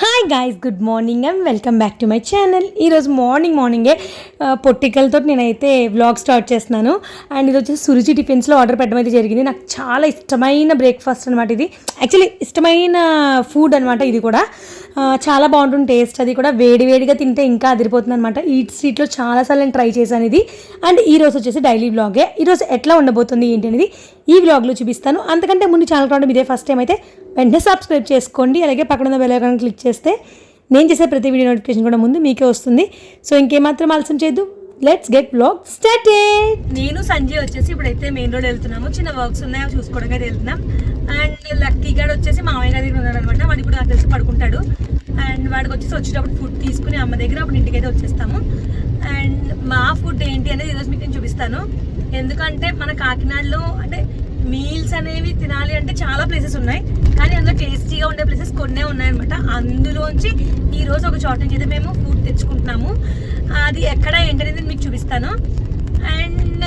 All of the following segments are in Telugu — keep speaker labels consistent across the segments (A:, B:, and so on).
A: Huh. Hi guys good morning and welcome back to my channel ఈరోజు మార్నింగ్ మార్నింగే పొట్టికలతో నేనైతే వ్లాగ్ స్టార్ట్ చేస్తున్నాను. అండ్ ఇది వచ్చేసి సురుచి టిఫిన్స్లో ఆర్డర్ పెట్టడం అయితే జరిగింది. నాకు చాలా ఇష్టమైన బ్రేక్ఫాస్ట్ అనమాట ఇది. యాక్చువల్లీ ఇష్టమైన ఫుడ్ అనమాట ఇది కూడా. చాలా బాగుంటుంది టేస్ట్ అది కూడా వేడివేడిగా తింటే ఇంకా అదిరిపోతుంది అనమాట ఈ స్ట్రీట్లో చాలాసార్లు నేను ట్రై చేశాను ఇది. అండ్ ఈ రోజు వచ్చేసి డైలీ వ్లాగే ఈరోజు ఎట్లా ఉండబోతుంది ఏంటి అనేది ఈ వ్లాగ్లో చూపిస్తాను. అంతకంటే ముందు ఛానల్ కావడం ఇదే ఫస్ట్ టైం అయితే వెంటనే సబ్స్క్రైబ్ చేసుకోండి. అలాగే పక్కన ఉన్న బెల్ ఐకాన్ క్లిక్ చేస్తే నేను చేసే ప్రతి వీడియో నోటిఫికేషన్ కూడా ముందు మీకే వస్తుంది. సో ఇంకేమాత్రం ఆలస్యం చేయొద్దు. లెట్స్ గెట్ బ్లాగ్ స్టార్టెడ్ నేను సంజయ్ వచ్చేసి ఇప్పుడైతే మెయిన్ రోడ్ వెళ్తున్నాము. చిన్న వర్క్స్ ఉన్నాయో చూసుకోవడానికి అయితే వెళ్తున్నాం. అండ్ లక్కీ గారు వచ్చేసి మామయ్య గారి దగ్గర ఉన్నాడు అనమాట వాడు ఇప్పుడు నాకు తెలిసి పడుకుంటాడు. అండ్ వాడికి వచ్చేసి వచ్చేటప్పుడు ఫుడ్ తీసుకుని అమ్మ దగ్గర అప్పుడు ఇంటికి అయితే వచ్చేస్తాము. అండ్ మా ఫుడ్ ఏంటి అనేది ఈరోజు మీకు నేను చూపిస్తాను. ఎందుకంటే మన కాకినాడలో అంటే మీల్స్ అనేవి తినాలి అంటే చాలా ప్లేసెస్ ఉన్నాయి. కానీ అందులో టేస్టీగా ఉండే ప్లేసెస్ కొన్నే ఉన్నాయన్నమాట. అందులోంచి ఈరోజు ఒక చోట నుంచి అయితే మేము ఫుడ్ తెచ్చుకుంటున్నాము. అది ఎక్కడ ఏంటనేది మీకు చూపిస్తాను. అండ్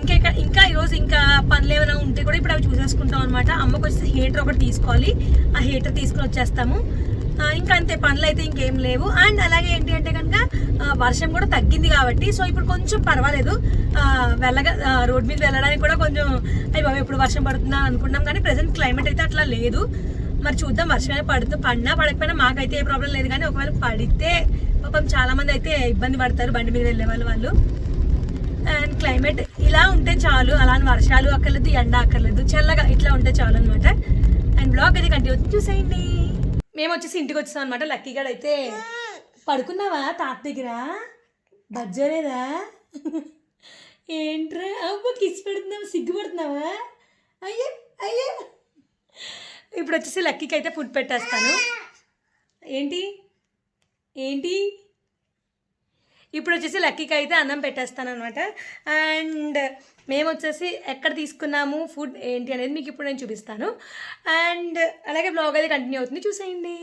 A: ఇంకా ఇంకా ఈరోజు ఇంకా పనులు ఏమైనా ఉంటే కూడా ఇప్పుడు అవి చూసేసుకుంటాం అనమాట అమ్మకు వచ్చేసి హీటర్ ఒకటి తీసుకోవాలి. ఆ హీటర్ తీసుకుని వచ్చేస్తాము. ఇంకా అంతే పనులు అయితే ఇంకేం లేవు. అండ్ అలాగే ఏంటి అంటే కనుక వర్షం కూడా తగ్గింది కాబట్టి సో ఇప్పుడు కొంచెం పర్వాలేదు. వెళ్ళగా రోడ్ మీద వెళ్ళడానికి కూడా కొంచెం అయ్యి బాబు ఎప్పుడు వర్షం పడుతుందా అనుకున్నాం కానీ ప్రజెంట్ క్లైమేట్ అయితే అట్లా లేదు. మరి చూద్దాం వర్షమే పడుతూ పడినా పడకపోయినా మాకైతే ఏ ప్రాబ్లం లేదు కానీ ఒకవేళ పడితే పాపం చాలా మంది అయితే ఇబ్బంది పడతారు బండి మీద వెళ్ళే వాళ్ళు వాళ్ళు. అండ్ క్లైమేట్ ఇలా ఉంటే చాలు. అలా అని వర్షాలు అక్కర్లేదు ఎండ అక్కర్లేదు. చల్లగా ఇట్లా ఉంటే చాలు అనమాట అండ్ బ్లాగ్ అది కంటిన్యూ చూసేయండి. మేము వచ్చేసి ఇంటికి వచ్చాం అనమాట లక్కీ అయితే పడుకున్నావా తాత దగ్గర? బజ్జలేదా? ఏంట్రా? అవ్వ కిస్ పెడుతున్నావా? సిగ్గుపడుతున్నావా? అయ్యో అయ్యో. ఇప్పుడు వచ్చేసి లక్కీకి అయితే ఫుడ్ పెట్టేస్తాను. ఏంటి? ఏంటి? ఇప్పుడు వచ్చేసి లక్కీకి అయితే అన్నం పెట్టేస్తాను అనమాట అండ్ మేము వచ్చేసి ఎక్కడ తీసుకున్నాము ఫుడ్ ఏంటి అనేది మీకు ఇప్పుడు నేను చూపిస్తాను. అండ్ అలాగే బ్లాగ్ అయితే కంటిన్యూ అవుతుంది. చూసేయండి.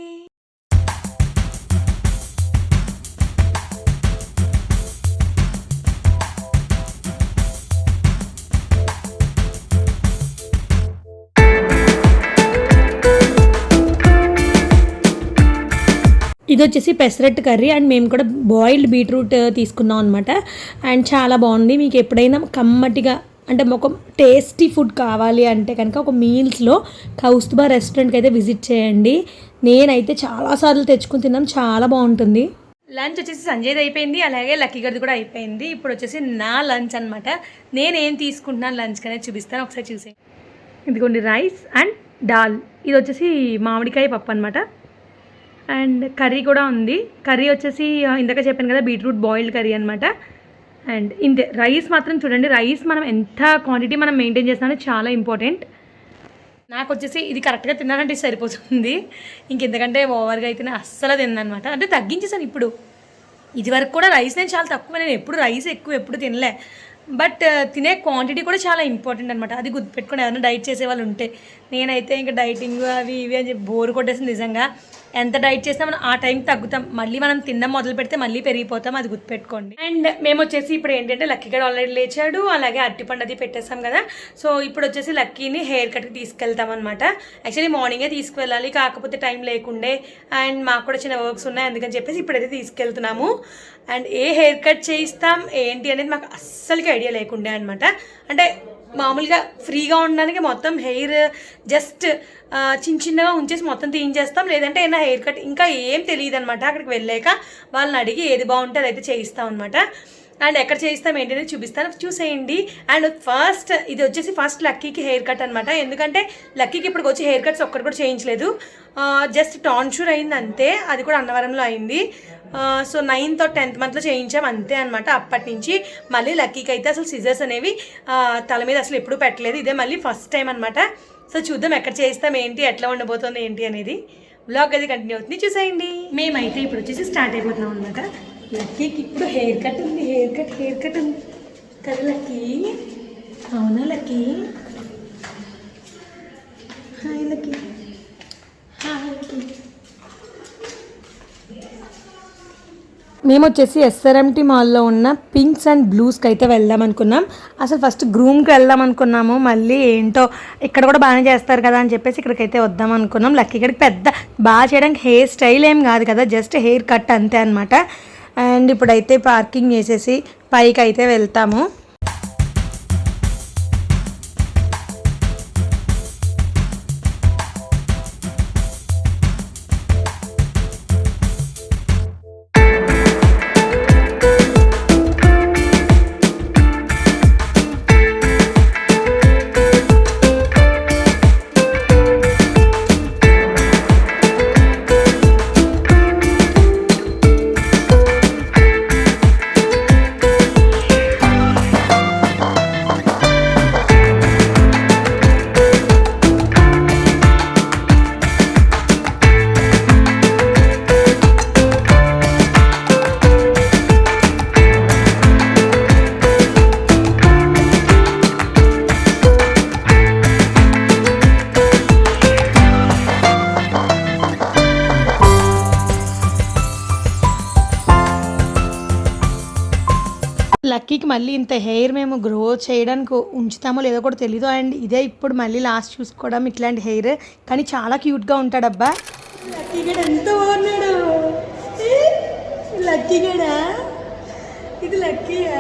A: ఇది వచ్చేసి పెసరెట్ కర్రీ అండ్ మేము కూడా బాయిల్డ్ బీట్రూట్ uh, తీసుకున్నాం అనమాట అండ్ చాలా బాగుంది. మీకు ఎప్పుడైనా కమ్మటిగా అంటే ఒక టేస్టీ ఫుడ్ కావాలి అంటే కనుక ఒక మీల్స్లో కౌస్తుబా రెస్టారెంట్కి అయితే విజిట్ చేయండి. నేనైతే చాలాసార్లు తెచ్చుకుని తిన్నాం. చాలా బాగుంటుంది. లంచ్ వచ్చేసి సంజయ్ది అయిపోయింది. అలాగే లక్కీ గడిది కూడా అయిపోయింది. ఇప్పుడు వచ్చేసి నా లంచ్ అనమాట నేనేం తీసుకుంటున్నాను లంచ్కి అనేది చూపిస్తాను. ఒకసారి చూసే ఇదిగోండి రైస్ అండ్ దాల్. ఇది వచ్చేసి మామిడికాయ పప్పు అనమాట అండ్ కర్రీ కూడా ఉంది. కర్రీ వచ్చేసి ఇందాక చెప్పాను కదా బీట్రూట్ బాయిల్డ్ కర్రీ అనమాట అండ్ ఇంతే రైస్ మాత్రం చూడండి రైస్ మనం ఎంత క్వాంటిటీ మనం మెయింటైన్ చేస్తామో చాలా ఇంపార్టెంట్. నాకు వచ్చేసి ఇది కరెక్ట్గా తిన్నానంటే సరిపోతుంది. ఇంకెందుకంటే ఓవర్గా అయితే నేను అస్సలు తిన్నానమాట అంటే తగ్గించేసాను ఇప్పుడు. ఇది వరకు కూడా రైస్ నేను చాలా తక్కువ నేను ఎప్పుడు రైస్ ఎక్కువ ఎప్పుడు తినలే. బట్ తినే క్వాంటిటీ కూడా చాలా ఇంపార్టెంట్ అనమాట అది గుర్తుపెట్టుకుని ఏమైనా డైట్ చేసే వాళ్ళు ఉంటే. నేనైతే ఇంకా డైటింగ్ అవి ఇవి అని చెప్పి బోర్ కొట్టేసింది నిజంగా. ఎంత డైట్ చేసినా మనం ఆ టైం తగ్గుతాం. మళ్ళీ మనం తిన్న మొదలు పెడితే మళ్ళీ పెరిగిపోతాం. అది గుర్తుపెట్టుకోండి. అండ్ మేము వచ్చేసి ఇప్పుడు ఏంటంటే లక్కీ గడ్ ఆల్రెడీ లేచాడు. అలాగే అరటిపండు అది పెట్టేసాం కదా. సో ఇప్పుడు వచ్చేసి లక్కీని హెయిర్ కట్కి తీసుకెళ్తాం అనమాట యాక్చువల్లీ మార్నింగే తీసుకువెళ్ళాలి. కాకపోతే టైం లేకుండే. అండ్ మాకు కూడా చిన్న వర్క్స్ ఉన్నాయి. అందుకని చెప్పేసి ఇప్పుడైతే తీసుకెళ్తున్నాము. అండ్ ఏ హెయిర్ కట్ చేయిస్తాం? ఏంటి అనేది మాకు అస్సలకి ఐడియా లేకుండే అనమాట అంటే మామూలుగా ఫ్రీగా ఉండడానికి మొత్తం హెయిర్ జస్ట్ చిన్న చిన్నగా ఉంచేసి మొత్తం తీయించేస్తాం. లేదంటే ఏమైనా హెయిర్ కట్ ఇంకా ఏం తెలియదు అనమాట అక్కడికి వెళ్ళాక వాళ్ళని అడిగి ఏది బాగుంటే అదైతే చేయిస్తాం అనమాట అండ్ ఎక్కడ చేయిస్తాం ఏంటి అనేది చూపిస్తాను. చూసేయండి. అండ్ ఫస్ట్ ఇది వచ్చేసి ఫస్ట్ లక్కీకి హెయిర్ కట్ అనమాట ఎందుకంటే లక్కీకి ఇప్పుడు వచ్చి హెయిర్ కట్స్ ఒక్కటి కూడా చేయించలేదు. జస్ట్ టాన్షూర్ అయింది అంతే. అది కూడా అన్నవరంలో అయింది. సో నైన్త్ టెన్త్ మంత్లో చేయించాం అంతే అనమాట అప్పటి నుంచి. మళ్ళీ లక్కీకి అయితే అసలు సిజర్స్ అనేవి తల మీద అసలు ఎప్పుడూ పెట్టలేదు. ఇదే మళ్ళీ ఫస్ట్ టైం అనమాట సో చూద్దాం ఎక్కడ చేయిస్తాం ఏంటి ఎట్లా ఉండబోతుంది ఏంటి అనేది. బ్లాగ్ అది కంటిన్యూ అవుతుంది. చూసేయండి. మేమైతే ఇప్పుడు వచ్చేసి స్టార్ట్ అయిపోతున్నాం అనమాట లక్కీకి ఇప్పుడు హెయిర్ కట్ ఉంది హెయిర్ కట్ హెయిర్ కట్ ఉంది. కదా లక్కీ? అవునా Lucky? Hi Lucky. Hi Lucky. మేము వచ్చేసి ఎస్ఆర్ఎంటీ మాల్లో ఉన్న పింక్స్ అండ్ బ్లూస్కి అయితే వెళ్దాం అనుకున్నాం. అసలు ఫస్ట్ గ్రూమ్కి వెళ్దాం అనుకున్నాము. మళ్ళీ ఏంటో ఇక్కడ కూడా బాగానే చేస్తారు కదా అని చెప్పేసి ఇక్కడికైతే వద్దాం అనుకున్నాం. లక్కీ ఇక్కడికి పెద్ద బాగా చేయడానికి హెయిర్ స్టైల్ ఏం కాదు కదా జస్ట్ హెయిర్ కట్ అంతే అనమాట అండ్ ఇప్పుడైతే పార్కింగ్ చేసేసి పైకి అయితే వెళ్తాము. లక్కీకి మళ్ళీ ఇంత హెయిర్ మేము గ్రో చేయడానికి ఉంచుతామో లేదో కూడా తెలీదు. అండ్ ఇదే ఇప్పుడు మళ్ళీ లాస్ట్ చూసుకోవడం ఇట్లాంటి హెయిర్. కానీ చాలా క్యూట్గా ఉంటాడబ్బా. లక్కీ గడ ఎంత బాగున్నాడు. ఏ? లక్కీ గడా ఇది లక్కీయా?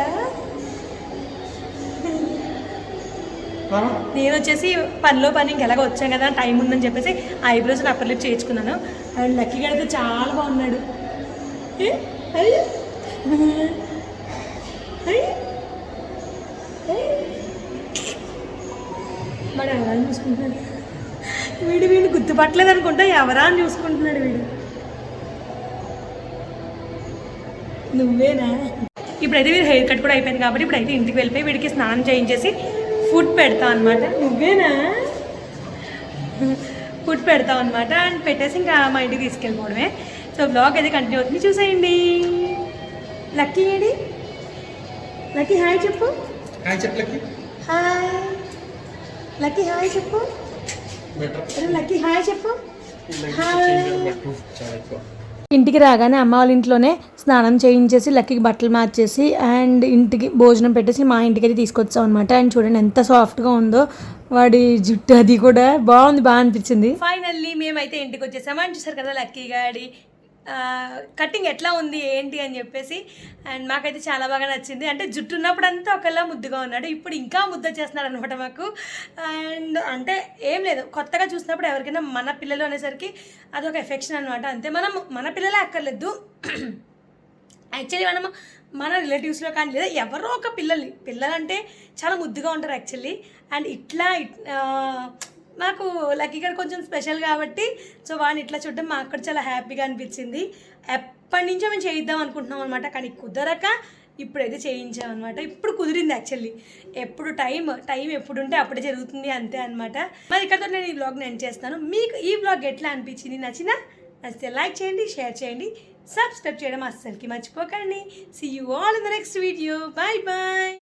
A: నేను వచ్చేసి పనిలో పని ఇంకెలాగ వచ్చాను కదా టైం ఉందని చెప్పేసి ఐబ్రోస్ అప్పర్ లిప్ చేయించుకున్నాను. అండ్ లక్కీ గడితే చాలా బాగున్నాడు ఏ? అయ్యో. అయ్యో. అయ్యో. మరి ఎవరా చూసుకుంటున్నాడు? వీడు వీడిని గుర్తుపట్టలేదు అనుకుంటా ఎవరా అని చూసుకుంటున్నాడు వీడు. నువ్వేనా? ఇప్పుడైతే వీడు హెయిర్ కట్ కూడా అయిపోయింది కాబట్టి ఇప్పుడైతే ఇంటికి వెళ్ళిపోయి వీడికి స్నానం చేయించేసి ఫుడ్ పెడతా అనమాట నువ్వేనా? ఫుడ్ పెడతాం అనమాట అండ్ పెట్టేసి ఇంకా మా ఇంటికి తీసుకెళ్ళిపోవడమే. సో బ్లాగ్ అయితే కంటిన్యూ అవుతుంది. చూసేయండి. లక్కీ ఏడి? లక్కీ హాయ్ చెప్పు.
B: హాయ్ చెప్పలకి
A: హాయ్. లక్కీ హాయ్ చెప్పు. లక్కీ హాయ్ చెప్పు. హాయ్.
B: చాలా ఎక్కువ.
A: ఇంటికి రాగానే అమ్మ వాళ్ళ ఇంట్లోనే స్నానం చేయించేసి లక్కీకి బట్టలు మార్చేసి అండ్ ఇంటికి భోజనం పెట్టేసి మా ఇంటికి అయితే తీసుకొచ్చాం అనమాట అండ్ చూడండి ఎంత సాఫ్ట్గా ఉందో. వాడి జుట్టు అది కూడా బాగుంది బాగా అనిపించింది. ఫైనల్లీ మేమైతే ఇంటికి వచ్చేసాము. అని చూసారు కదా లక్కీ గాడి కటింగ్ ఎట్లా ఉంది ఏంటి అని చెప్పేసి అండ్ మాకైతే చాలా బాగా నచ్చింది. అంటే జుట్టు ఉన్నప్పుడు అంతా ఒకలా ముద్దుగా ఉన్నాడు ఇప్పుడు ఇంకా ముద్ద చేస్తున్నాడు అనమాట మాకు. అండ్ అంటే ఏం లేదు కొత్తగా చూసినప్పుడు ఎవరికైనా మన పిల్లలు అనేసరికి అదొక ఎఫెక్షన్ అనమాట అంతే మనం మన పిల్లలే అక్కర్లేదు. యాక్చువల్లీ మనం మన రిలేటివ్స్లో కానీ లేదా ఎవరో ఒక పిల్లలు పిల్లలంటే చాలా ముద్దుగా ఉంటారు యాక్చువల్లీ. అండ్ ఇట్లా ఇట్- నాకు లక్కీ గారు కొంచెం స్పెషల్ కాబట్టి సో వాడిని ఇట్లా చూడడం మాకు కూడా చాలా హ్యాపీగా అనిపించింది. ఎప్పటి నుంచో మేము చేయిద్దాం అనుకుంటున్నాం అనమాట కానీ కుదరక ఇప్పుడైతే చేయించామన్నమాట ఇప్పుడు కుదిరింది యాక్చువల్లీ ఎప్పుడు టైం టైం ఎప్పుడు ఉంటే అప్పుడే జరుగుతుంది అంతే అనమాట మరి ఇక్కడతో నేను ఈ బ్లాగ్ నేను చేస్తాను. మీకు ఈ బ్లాగ్ ఎట్లా అనిపించింది? నచ్చినా నచ్చితే లైక్ చేయండి షేర్ చేయండి సబ్స్క్రైబ్ చేయడం అస్సలకి మర్చిపోకండి. See you all in the next video bye bye